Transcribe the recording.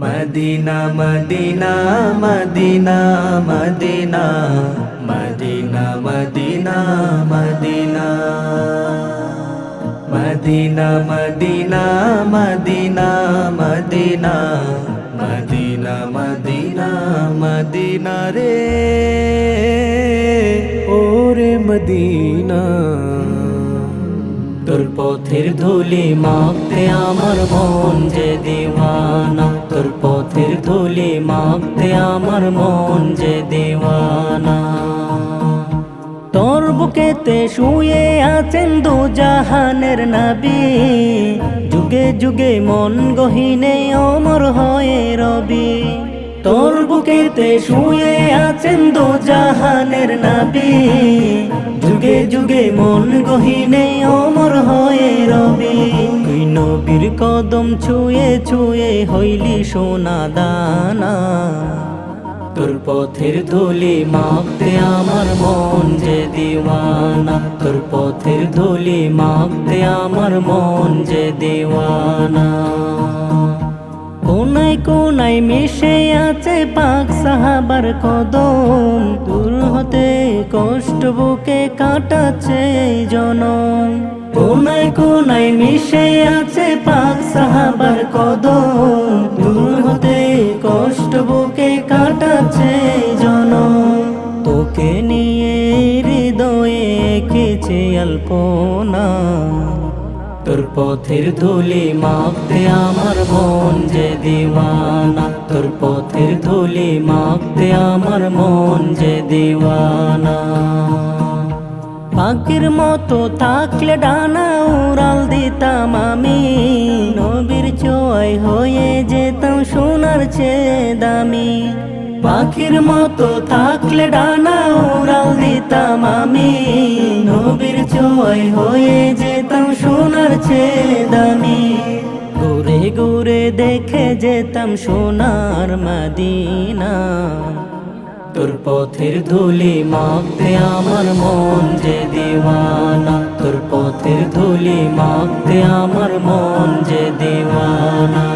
Medina Medina Medina Medina Medina Medina Medina Medina Medina Medina Medina Medina Medina Medina রে ওরে Medina তোর পথের ধুলি মাখতে আমার মন যে মাখতে আমার মন যে দেওয়ানা। তোর বুকেতে শুয়ে আছেন দু জাহানের নাবি। যুগে যুগে মন গহিনে অমর হয়ে রবি। তোর বুকেতে শুয়ে আছেন দু জাহানের নাবি যুগে যুগে মন গহিনে অমর হয়ে রবি। নবীর কদম ছুঁয়ে ছুঁয়ে হইলি সোনা দানা। তোর পথের ধুলি মাখতে আমার মন যে দিওয়ানা। তোর পথের ধুলি মাখতে আমার মন যে দিওয়ানা। কোনায় কোনায় মিশে আছে পাক সাহাবার কদম। দূর হতে কষ্ট বুকে কাটাচ্ছে জনম। কোনায় কোনায় মিশে আছে পাক সাহাবার কদম। দূর হতে কষ্ট বুকে কাটাচ্ছে জনম। তোকে নিয়ে হৃদয়ে এঁকেছে অল্পনা তোর পথের ধুলি মাখতে আমার মন যে দিওয়ানা। তোর পথের ধুলি মাখতে আমার মন যে দিওয়ানা। পাখির মতো থাকলে ডানা উড়াল দিতাম আমি। নবীর চয় হয়ে যেতাম সোনার চেয়ে দামি। পাখির মতো থাকলে ডানা উড়াল দিতাম আমি। নবীর চয় হয়ে যেতাম সোনার দামি ঘুরে ঘুরে দেখে যেতাম সোনার মাদিনা। তোর পথের ধুলি মাখতে আমার মন যে দিওয়ানা। তোর পথের ধুলি মাখতে আমার মন যে দিওয়ানা।